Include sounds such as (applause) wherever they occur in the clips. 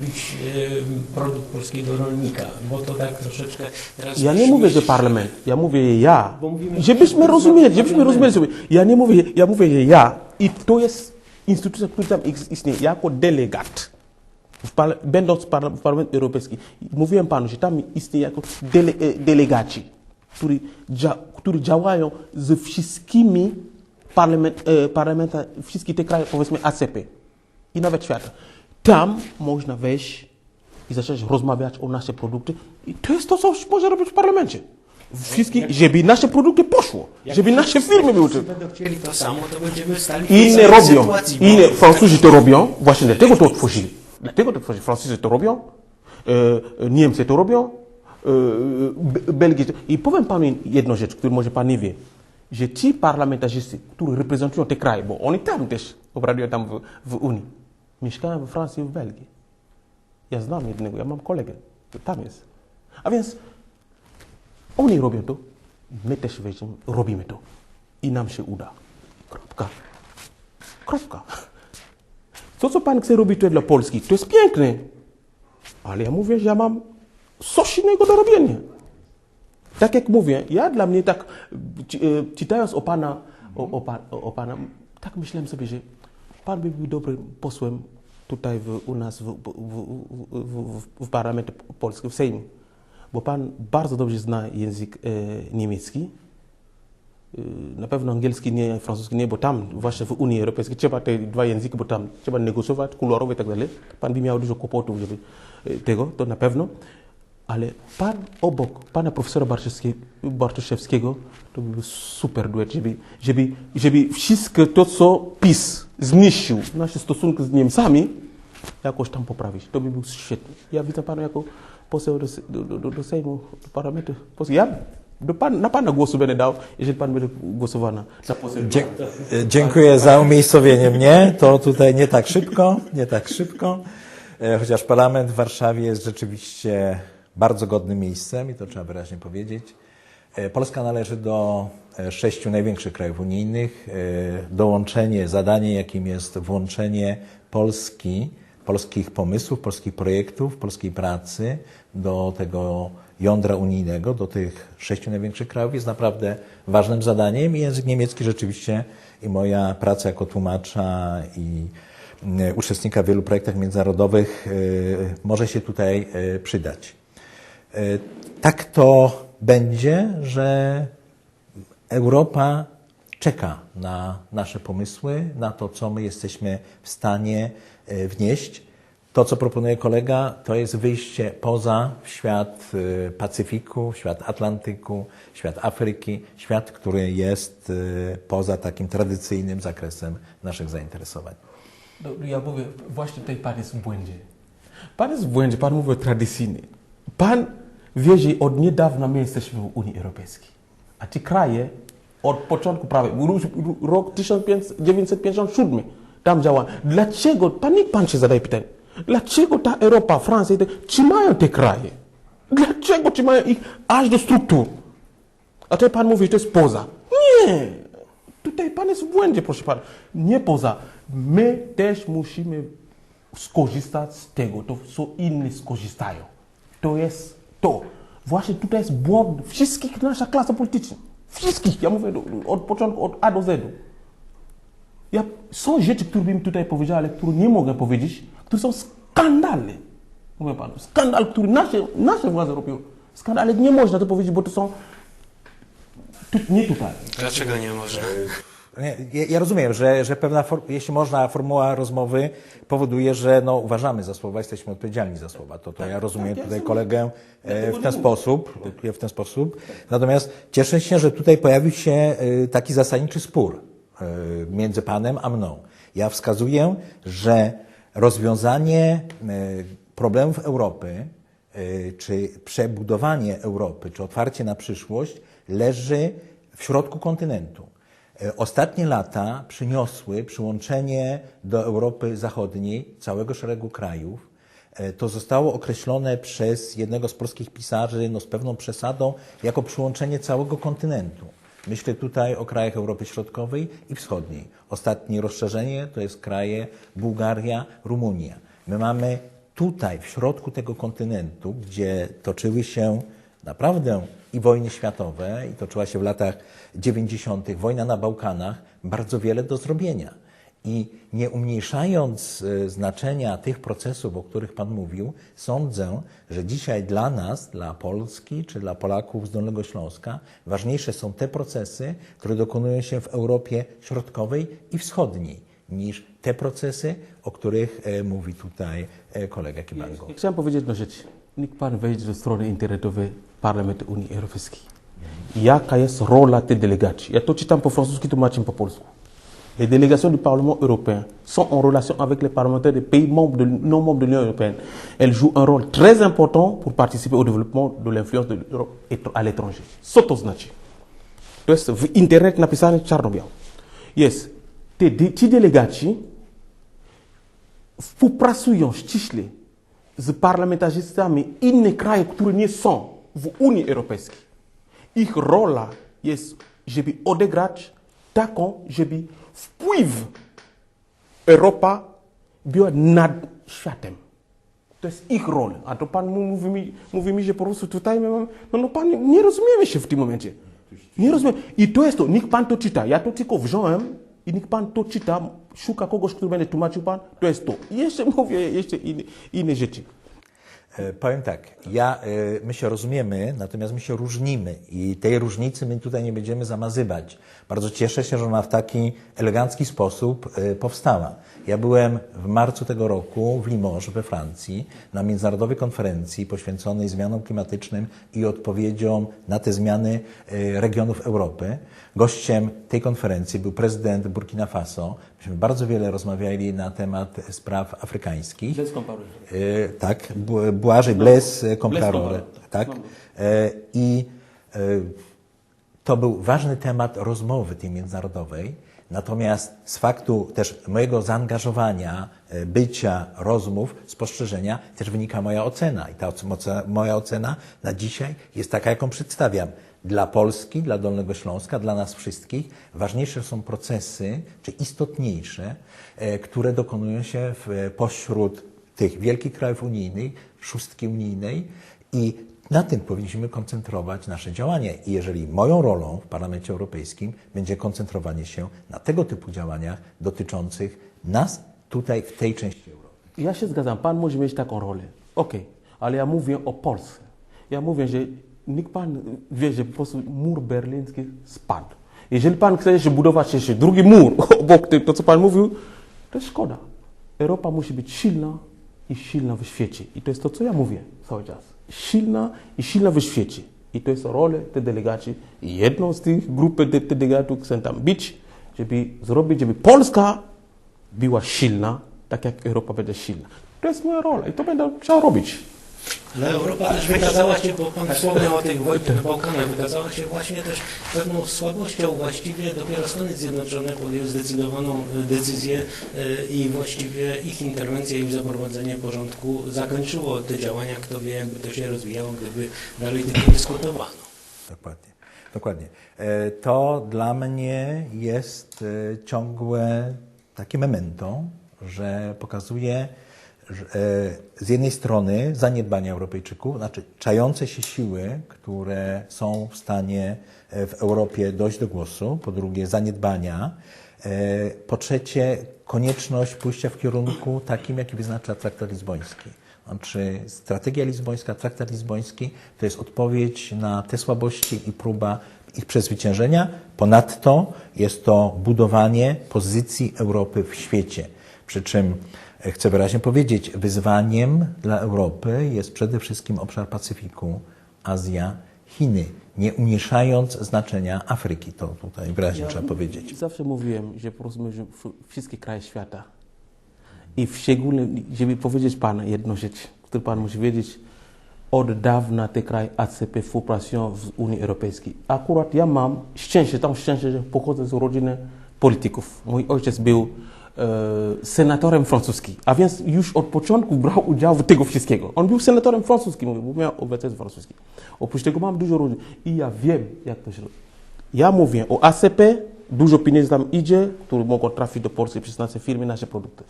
e, produkt polskiego rolnika, bo to tak troszeczkę teraz... Ja nie mówię, że parlament, ja mówię ja. Żebyśmy rozumieli, żebyśmy rozumieli sobie. Ja nie mówię, ja mówię ja. I to jest instytucja, która tam is- istnieje jako delegat. W parla- będąc parla- w Parlamencie Europejskim, mówiłem panu, że tam istnieje jako dele, e, delegaci, którzy, dzia, którzy działają ze wszystkimi parlament, e, parlamentami, wszystkie te kraje, powiedzmy ACP i nawet świata. Tam można wejść i zacząć rozmawiać o nasze produkty. I to jest to, co może robić w parlamencie. Wszystkie, żeby nasze produkty poszło, żeby nasze firmy były. Chcieli to samo, to będziemy stali Inne robią. Inne, Francuzi to robią, właśnie dlatego to otworzyli. Dlatego to otworzyli. Francuzi to robią, e, Niemcy to robią, e, Be- Belgii. to- I powiem panu jedną rzecz, którą może pan nie wie, że ci parlamentarzyści, którzy reprezentują te kraje, bo oni tam też obradują tam w, w Unii, mieszkają we Francji i w Belgii. Ja znam jednego, ja mam kolegę, tam jest. A więc oni robią to, my też wejdziemy, robimy to. I nam się uda. Kropka. Kropka. To, co pan chce robić tutaj dla Polski, to jest piękne. Ale ja mówię, że ja mam coś innego do robienia. Tak jak mówię, ja dla mnie tak, e, czytając o pana, o, o, o, o pana, tak myślałem sobie, że pan by był dobrym posłem tutaj w, u nas w, w, w, parlamencie polskim, w Sejmie. Bo pan bardzo dobrze zna język e, niemiecki. E, na pewno angielski nie, francuski nie, bo tam właśnie w Unii Europejskiej trzeba te dwa języki, bo tam trzeba negocjować, kolorowe i tak dalej. Pan by miał dużo kłopotów, żeby e, tego, to na pewno. Ale pan obok pana profesora Bartoszewskiego, to by był super duet, żeby, żeby, żeby wszystko to, co PiS zniszczył, nasze stosunki z Niemcami, jakoś tam poprawić. To by był świetny. Ja widzę pana jako poseł do, do, do, do, Sejmu, do parlamentu. Ja do pan, na pana głosu będę dał, jeżeli pan będzie głosował na, na poseł. Dzie- Dziękuję za umiejscowienie mnie. To tutaj nie tak szybko, nie tak szybko. E, Chociaż parlament w Warszawie jest rzeczywiście bardzo godnym miejscem i to trzeba wyraźnie powiedzieć. E, Polska należy do e, sześciu największych krajów unijnych. E, Dołączenie, zadanie jakim jest włączenie Polski, polskich pomysłów, polskich projektów, polskiej pracy do tego jądra unijnego, do tych sześciu największych krajów jest naprawdę ważnym zadaniem i język niemiecki rzeczywiście i moja praca jako tłumacza i uczestnika w wielu projektach międzynarodowych może się tutaj przydać. E, Tak to będzie, że Europa czeka na nasze pomysły, na to, co my jesteśmy w stanie e, wnieść. To, co proponuje kolega, to jest wyjście poza świat e, Pacyfiku, świat Atlantyku, świat Afryki, świat, który jest poza takim tradycyjnym zakresem naszych zainteresowań. No, ja mówię, właśnie tutaj pan jest w błędzie. Pan jest w błędzie, pan mówi tradycyjnie. Pan wie, że od niedawna my jesteśmy w Unii Europejskiej. A ci kraje od początku prawie, rok 1957 tam działa. Dlaczego, pan niech pan się zadaje pytanie, dlaczego ta Europa, Francja, te, trzymają te kraje? Dlaczego trzymają ich aż do struktur? A tutaj pan mówi, że to jest poza. Nie! Tutaj pan jest w błędzie, proszę pana. Nie poza. My też musimy skorzystać z tego, to co inni skorzystają. To jest to. Właśnie tutaj jest błąd wszystkich nasza klasa polityczna. Wszystkich. Ja mówię do- od początku, od A do Z. Ja, są rzeczy, które bym tutaj powiedział, ale które nie mogę powiedzieć, które są skandalne. Mówię panu, skandal, który nasze, nasze władze robią. Skandal, ale nie można to powiedzieć, bo to są tu, nie tutaj. Dlaczego nie można? Ja, ja rozumiem, że, że pewna, jeśli można, formuła rozmowy powoduje, że no, uważamy za słowa, jesteśmy odpowiedzialni za słowa. To, to ja rozumiem tak, ja tutaj rozumiem. kolegę e, w ten sposób, w ten sposób. Natomiast cieszę się, że tutaj pojawił się e, taki zasadniczy spór e, między panem a mną. Ja wskazuję, że rozwiązanie e, problemów Europy, czy przebudowanie Europy, czy otwarcie na przyszłość leży w środku kontynentu. E, Ostatnie lata przyniosły przyłączenie do Europy Zachodniej całego szeregu krajów. E, To zostało określone przez jednego z polskich pisarzy no, z pewną przesadą jako przyłączenie całego kontynentu. Myślę tutaj o krajach Europy Środkowej i Wschodniej. Ostatnie rozszerzenie to jest kraje Bułgaria, Rumunia. My mamy tutaj, w środku tego kontynentu, gdzie toczyły się naprawdę i wojny światowe, i toczyła się w latach 90., wojna na Bałkanach, bardzo wiele do zrobienia. I nie umniejszając e, znaczenia tych procesów, o których Pan mówił, sądzę, że dzisiaj dla nas, dla Polski czy dla Polaków z Dolnego Śląska, ważniejsze są te procesy, które dokonują się w Europie Środkowej i Wschodniej, niż te procesy, o których e, mówi tutaj e, kolega Kibango. Chciałem powiedzieć jedną rzecz. Niech pan wejdzie do strony internetowej Parlamentu Unii Europejskiej. Jaka jest rola tej delegacji? Ja to czytam po francusku, tłumaczę po polsku. Les délégations du Parlement européen sont en relation avec les parlementaires des pays membres de, non membres de l'Union européenne. Elles jouent un rôle très important pour participer au développement de l'influence de l'Europe à l'étranger. Co to znaczy? To jest w internet napisane czarno-biało. Jest, te, ci delegaci współpracują ściśle z parlamentarzystami innych krajów, które nie są w Unii Europejskiej. Ich rola jest, żeby odegrać taką, żeby wpływ Europa była nad światem. To jest ich rola. A to pan mówi mi, mówi mi że po prostu tutaj my mamy, no, no pan, nie- rozumiemy się w tym momencie. Nie rozumiem. I to jest to, niech pan to czyta. Ja to tylko wziąłem i niech pan to czyta, szuka kogoś, kto będzie tłumaczył pan. To jest to. I jeszcze (laughs) mówię jeszcze inne, inne rzeczy. E, Powiem tak, ja, e, my się rozumiemy, natomiast my się różnimy i tej różnicy my tutaj nie będziemy zamazywać. Bardzo cieszę się, że ona w taki elegancki sposób e, powstała. Ja byłem w marcu tego roku w Limoges we Francji na międzynarodowej konferencji poświęconej zmianom klimatycznym i odpowiedziom na te zmiany regionów Europy. Gościem tej konferencji był prezydent Burkina Faso. Myśmy bardzo wiele rozmawiali na temat spraw afrykańskich. E, tak, Błażej Blaise Compaoré, Compaoré. tak. E, I e, to był ważny temat rozmowy tej międzynarodowej. Natomiast z faktu też mojego zaangażowania, bycia, rozmów, spostrzeżenia też wynika moja ocena. I ta moja ocena na dzisiaj jest taka, jaką przedstawiam. Dla Polski, dla Dolnego Śląska, dla nas wszystkich ważniejsze są procesy, czy istotniejsze, e, które dokonują się w, pośród tych wielkich krajów unijnych, szóstki unijnej i na tym powinniśmy koncentrować nasze działania. I jeżeli moją rolą w Parlamencie Europejskim będzie koncentrowanie się na tego typu działaniach dotyczących nas tutaj, w tej części Europy. Ja się zgadzam, pan może mieć taką rolę. Okej, ale ja mówię o Polsce. Ja mówię, że niech pan wie, po prostu mur berliński spadł. Jeżeli pan chce jeszcze budować jeszcze drugi mur (laughs) obok tego, to co pan mówił, to jest szkoda. Europa musi być silna i silna w świecie. I to jest to, co ja mówię cały czas. Silna i silna w świecie. I to jest rola tej delegacji. I jedną z tych grupy de- delegatów chcę tam być, żeby zrobić, żeby Polska była silna, tak jak Europa będzie silna. To jest moja rola i to będę chciał robić. Ale Europa też wykazała się, bo Pan wspomniał o tych wojnach na Bałkanach, wykazała się właśnie też pewną słabością. Właściwie dopiero Stany Zjednoczone podjęły zdecydowaną e, decyzję e, i właściwie ich interwencja i zaprowadzenie porządku zakończyło te działania. Kto wie, jakby to się rozwijało, gdyby dalej tym nie dyskutowano. Dokładnie. Dokładnie. E, To dla mnie jest ciągłe takie memento, że pokazuje że, z jednej strony zaniedbania Europejczyków, znaczy czające się siły, które są w stanie e, w Europie dojść do głosu, po drugie zaniedbania, e, po trzecie konieczność pójścia w kierunku takim, jaki wyznacza traktat lizboński. Znaczy strategia lizbońska, traktat lizboński to jest odpowiedź na te słabości i próba ich przezwyciężenia. Ponadto jest to budowanie pozycji Europy w świecie. Przy czym e, chcę wyraźnie powiedzieć, wyzwaniem dla Europy jest przede wszystkim obszar Pacyfiku, Azja, Chiny, nie umniejszając znaczenia Afryki. To tutaj wyraźnie trzeba powiedzieć. Zawsze mówiłem, że po prostu że w- wszystkie kraje świata i w szczególnie, żeby powiedzieć Panu jedną rzecz, którą Pan musi wiedzieć, od dawna te kraje ACP współpracują z Unii Europejskiej. Akurat ja mam szczęście, tam szczęście, że pochodzę z rodziny polityków. Mój ojciec był senatorem francuskim, a więc już od początku brał udział w tego wszystkiego. On był senatorem francuskim, bo miał obywatelstwo francuskie. Oprócz tego mam dużo rodzin i ja wiem, jak to się robi. Ja mówię o ACP, dużo pieniędzy tam idzie, które mogą trafić do Polski przez nasze firmy, nasze produkty.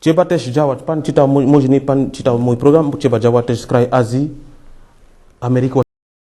Trzeba też działać, pan czytał, mój- może nie pan czytał mój program, trzeba działać też w kraju Azji, Ameryki